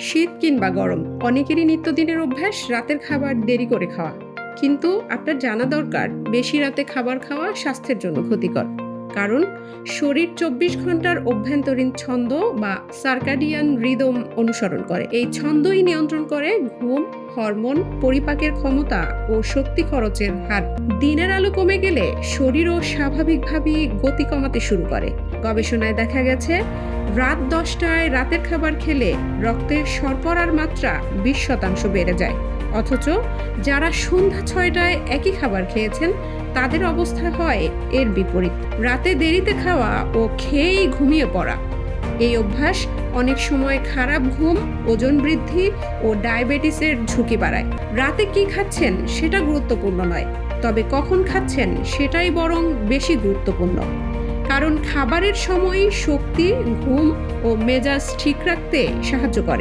শীত কিংবা গরম, অনেকেরই নিত্যদিনের অভ্যাস রাতের খাবার দেরি করে খাওয়া। কিন্তু আপনার জানা দরকার, বেশি রাতে খাবার খাওয়া স্বাস্থ্যের জন্য ক্ষতিকর। কারণ শরীর চব্বিশ ঘণ্টার অভ্যন্তরীণ ছন্দ বা সার্কাডিয়ান রিদম অনুসরণ করে। এই ছন্দই নিয়ন্ত্রণ করে ঘুম, হরমোন, পরিপাকের ক্ষমতা ও শক্তি খরচের হার। দিনের আলো কমে গেলে শরীরও স্বাভাবিকভাবেই গতি কমাতে শুরু করে। গবেষণায় দেখা গেছে, রাত দশটায় রাতের খাবার খেলে রক্তের শর্করার মাত্রা বিশ শতাংশ বেড়ে যায়। অথচ যারা সন্ধ্যা ছয়টায় একই খাবার খেয়েছেন, তাদের অবস্থা হয় এর বিপরীত। রাতে দেরিতে খাওয়া ও খেয়েই ঘুমিয়ে পড়া। এই অভ্যাস অনেক সময় খারাপ ঘুম, ওজন বৃদ্ধি ও ডায়াবেটিসের ঝুঁকি বাড়ায়। রাতে কি খাচ্ছেন সেটা গুরুত্বপূর্ণ নয়, তবে কখন খাচ্ছেন সেটাই বরং বেশি গুরুত্বপূর্ণ। কারণ খাবারের সময়ই শক্তি ঘুম ও মেজাজ ঠিক রাখতে সাহায্য করে।